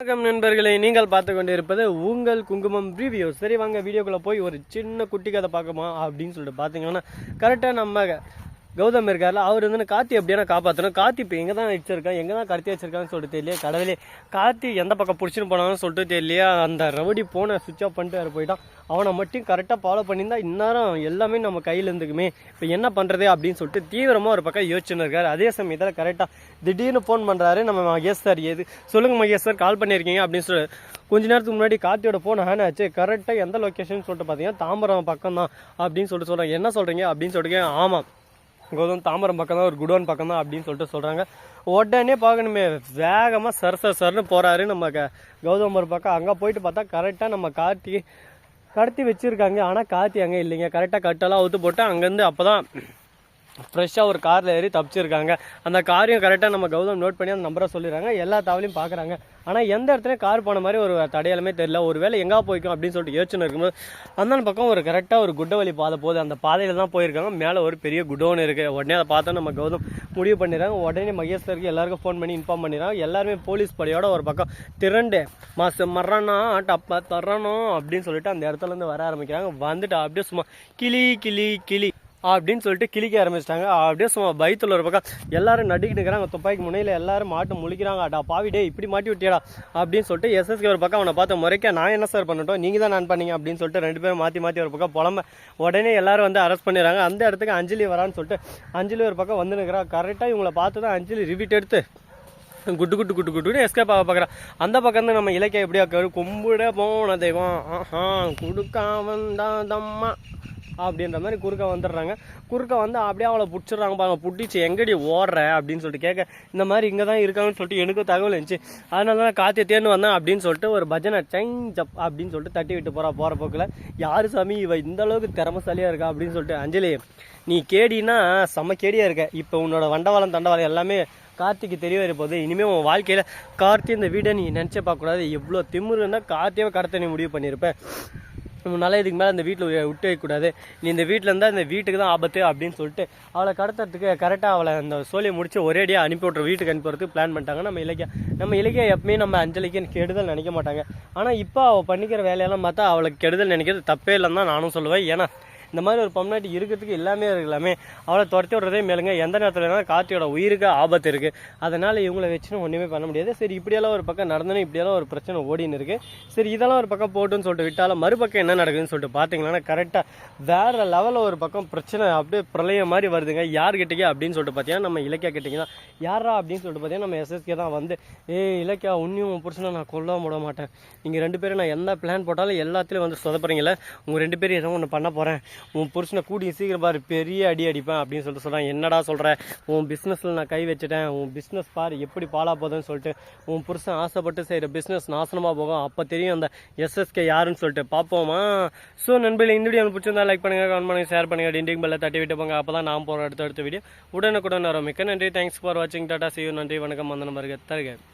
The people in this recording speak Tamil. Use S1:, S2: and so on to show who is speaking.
S1: வணக்கம் நண்பர்களே நீங்கள் பார்த்து கொண்டிருப்பது உங்கள் குங்குமம் ரிவ்யூ சரி வாங்க வீடியோக்குள்ளே போய் ஒரு சின்ன குட்டி கதை பார்க்கமா அப்படின்னு சொல்லிட்டு பார்த்தீங்கன்னா கரெக்டாக நம்ம கௌதம் இருக்கார்ல அவர் வந்து கார்த்தி எப்படியான காப்பாற்றணும் கார்த்தி இப்போ எங்கே தான் வச்சிருக்கான் எங்கே தான் கடத்தி வச்சிருக்கான்னு சொல்லிட்டு தெரியல கடவுளே. கார்த்தி எந்த பக்கம் பிடிச்சின்னு போனான்னு சொல்லிட்டு தெரியலையா. அந்த ரவுடி போனை சுவிட்ச் ஆஃப் பண்ணிட்டு வேறு போயிட்டான். அவனை மட்டும் கரெக்டாக ஃபாலோ பண்ணியிருந்தா இந்நேரம் எல்லாமே நம்ம கையில் இருந்துக்குமே. இப்போ என்ன பண்ணுறது அப்படின்னு சொல்லிட்டு தீவிரமாக ஒரு பக்கம் யோசிச்சுன்னு இருக்காரு. அதே சமயத்தில் கரெக்டாக திடீர்னு ஃபோன் பண்ணுறாரு நம்ம மகேஷ் சார் எது சொல்லுங்கள் மகேஷ் சார் கால் பண்ணியிருக்கீங்க அப்படின்னு சொல்லி. கொஞ்ச நேரத்துக்கு முன்னாடி கார்த்தியோட ஃபோன் ஹேன் ஆச்சு. கரெக்டாக எந்த லொக்கேஷன் சொல்லிட்டு பார்த்தீங்கன்னா தாம்பரம் பக்கம் தான் அப்படின்னு சொல்லிட்டு சொல்கிறாங்க என்ன சொல்கிறீங்க அப்படின்னு சொல்லிட்டு ஆமாம். கௌதம் தாம்பரம் பக்கம் தான் ஒரு குடோன் பக்கம் தான் அப்படின்னு சொல்லிட்டு சொல்கிறாங்க உடனே பார்க்கணுமே வேகமாக சர் சர் சர்னு போகிறாரு நம்ம க கௌதம் ஒரு பக்கம். அங்கே போயிட்டு பார்த்தா கரெக்டாக நம்ம கார்த்தி கடத்தி வச்சுருக்காங்க. ஆனால் கார்த்தி அங்கே இல்லைங்க. கரெக்டாக கட்டெல்லாம் அவுத்து போட்டு அங்கேருந்து அப்போ தான் ஃப்ரெஷ்ஷாக ஒரு காரில் ஏறி தப்பிச்சிருக்காங்க. அந்த காரையும் கரெக்டாக நம்ம கௌதம் நோட் பண்ணி அந்த நம்பரை சொல்லிடுறாங்க. எல்லா தகவலையும் பார்க்குறாங்க. ஆனால் எந்த இடத்துலையும் கார் போன மாதிரி ஒரு தடையாலுமே தெரியல. ஒரு வேலை எங்கே போய்க்கும் அப்படின்னு சொல்லிட்டு யோசனை இருக்கும்போது அந்த பக்கம் ஒரு கரெக்டாக ஒரு குட்டவழி பாதை போகுது. அந்த பாதையில் தான் போயிருக்காங்க. மேலே ஒரு பெரிய குடோன் இருக்குது உடனே அதை பார்த்தா நம்ம கௌதம் முடிவு பண்ணிடுறாங்க. உடனே மகேஸ்வருக்கு எல்லாருக்கும் ஃபோன் பண்ணி இன்ஃபார்ம் பண்ணிடுறாங்க. எல்லாருமே போலீஸ் படையோட ஒரு பக்கம் திரண்டு மாசு மரணா டப்பா தரணும் அப்படின்னு சொல்லிட்டு அந்த இடத்துல இருந்து வர ஆரம்பிக்கிறாங்க. வந்துட்டு அப்படியே சும்மா கிளி கிளி கிளி. அப்படின்னு சொல்லிட்டு கிளிக்க ஆரம்பிச்சிட்டாங்க. அப்படியே சும்மா பயத்தில் ஒரு பக்கம் எல்லாரும் நடிக்கிட்டு இருக்கிறாங்க. துப்பாக்கி முனையில் எல்லாரும் மாட்டு முழிக்கிறாங்க. அடா பாவிடே இப்படி மாட்டி விட்டியடா அப்படின்னு சொல்லிட்டு எஸ்எஸ்கே ஒரு பக்கம் அவனை பார்த்து முறைக்க நான் என்ன சார் பண்ணட்டும்? நீங்கள் தான் நான் பண்ணீங்க. அப்படின்னு சொல்லிட்டு ரெண்டு பேரும் மாற்றி மாற்றி ஒரு பக்கம் புலம்ப உடனே எல்லாரும் வந்து அரெஸ்ட் பண்ணிடுறாங்க. அந்த இடத்துக்கு அஞ்சலி வரான்னு சொல்லிட்டு அஞ்சலி ஒரு பக்கம் வந்து நிற்கிறா கரெக்டாக இவங்களை பார்த்து தான் அஞ்சலி ரிவிட் எடுத்து குட்டு குட்டு குட்டு குட்டுன்னு எஸ்கேப் ஆக பார்க்குறான் அந்த பக்கம் இருந்து நம்ம இலக்கிய எப்படியா கரு கும்பிட போன தெய்வம். ஆஹா குடுக்காம தம்மா அப்படின்ற மாதிரி குறுக்க வந்துடுறாங்க. குறுக்க வந்து அப்படியே அவளை பிடிச்சிடுறாங்க பாருங்க. பிடிச்சி எங்கடி ஓடுற? அப்படின்னு சொல்லிட்டு கேட்க இந்த மாதிரி இங்கே தான் இருக்காங்கன்னு சொல்லிட்டு எனக்கும் தகவல் இருந்துச்சு. அதனால தான் காத்திய தேர்ந்து வந்தேன் அப்படின்னு சொல்லிட்டு ஒரு பஜனை சைன் அப்படின்னு சொல்லிட்டு தட்டி விட்டு போகிறா போகிற போக்கில். யார் சாமி? இவ இந்த அளவுக்கு திறமசாலியாக இருக்கா? அப்படின்னு சொல்லிட்டு அஞ்சலி நீ கேடினா செம்ம கேடியாக இருக்க. இப்போ உன்னோட வண்டவாளம் தண்டவாளம் எல்லாமே கார்த்திக்கு தெரிய வர போகுது. இனிமேல் உன் வாழ்க்கையில் கார்த்தி இந்த வீடை நீ நினச்சே பார்க்கக்கூடாது எவ்வளோ திமுருன்னா கார்த்தியாவை கடத்த நீ முடிவு பண்ணியிருப்பேன் உன்னால இதுக்கு மேலே அந்த வீட்டில் விட்டு வைக்கக்கூடாது நீ இந்த வீட்டில் இருந்தால் இந்த வீட்டுக்கு தான் ஆபத்து அப்படின்னு சொல்லிட்டு அவளை கடத்துறதுக்கு கரெக்டாக அவளை அந்த சோழியை முடிச்சு ஒரேடியாக அனுப்பி விட்ற வீட்டுக்கு அனுப்பி வரதுக்கு பிளான் பண்ணிட்டாங்க. நம்ம இலக்கியா நம்ம இலக்கியா எப்பவுமே நம்ம அஞ்சலிக்கு கெடுதல் நினைக்க மாட்டாங்க. ஆனால் இப்போ அவள் பண்ணிக்கிற வேலையெல்லாம் பார்த்தா அவளுக்கு கெடுதல் நினைக்கிறது தப்பே இல்லைன்னு தான் நானும் சொல்லுவேன். ஏன்னா இந்த மாதிரி ஒரு பொம்னாட்டி இருக்கிறதுக்கு எல்லாமே இருக்கலாமே. அவளை துரத்தி விடுறதே மேலுங்க. எந்த நேரத்தில் வேணாலும் காத்தியோட உயிருக்கு ஆபத்து இருக்குது அதனால் இவங்களை வச்சுன்னு ஒன்றுமே பண்ண முடியாது. சரி இப்படியெல்லாம் ஒரு பக்கம் நடந்தனும் இப்படியெல்லாம் ஒரு பிரச்சனை ஓடின்னு இருக்குது சரி இதெல்லாம் ஒரு பக்கம் போட்டுன்னு சொல்லிட்டு விட்டாலும் மறுபக்கம் என்ன நடக்குதுன்னு சொல்லிட்டு பார்த்தீங்கன்னா கரெக்டாக வேறு லெவலில் ஒரு பக்கம் பிரச்சனை அப்படியே பிரளயம் மாதிரி வருதுங்க. யார்கிட்டக்கே அப்படின்னு சொல்லிட்டு பார்த்தீங்கன்னா நம்ம இலக்கியா கிட்டக்கே யாரா அப்படின்னு சொல்லிட்டு பார்த்தீங்கன்னா நம்ம எஸ்எஸ்கே தான் வந்து ஏ இலக்கியா உன்னையும் உன் புருஷனை நான் கொல்ல விட மாட்டேன். நீங்கள் ரெண்டு பேரும் நான் எந்த பிளான் போட்டாலும் எல்லாத்துலேயும் வந்து சொதப்புறீங்களே உங்கள் ரெண்டு பேரும் ஏதோ ஒன்று பண்ண போகிறேன் உன் புருஷனை கூடிய சீக்கிரம் பாரு பெரிய அடி அடிப்பேன் அப்படின்னு சொல்லிட்டு சொல்கிறான் என்னடா சொல்கிற உன் பிஸ்னஸில் நான் கை வச்சுட்டேன். உன் பிஸ்னஸ் பாரு எப்படி பாலா போகுதுன்னு சொல்லிட்டு உன் புருஷன் ஆசைப்பட்டு செய்கிற பிஸ்னஸ் நாசனமாக போகும். அப்போ தெரியும் அந்த எஸ்எஸ்கே யாருன்னு சொல்லிட்டு. பார்ப்போமா ஸோ நண்பர்கள் இந்த வீடியோ பிடிச்சிருந்தா லைக் பண்ணுங்கள் கமெண்ட் பண்ணுங்கள் ஷேர் பண்ணுங்கள் டிண்டிங் பெல்ல தட்டி விட்டு போங்க. அப்போ தான் நான் போகிற அடுத்த அடுத்த வீடியோ உடனுக்குடன் வரும். மிக்க நன்றி. தேங்க்ஸ் ஃபார் வாட்சிங் டாட்டா சியூ நன்றி. வணக்கம். அந்த நம்பருக்கு தருகிறேன்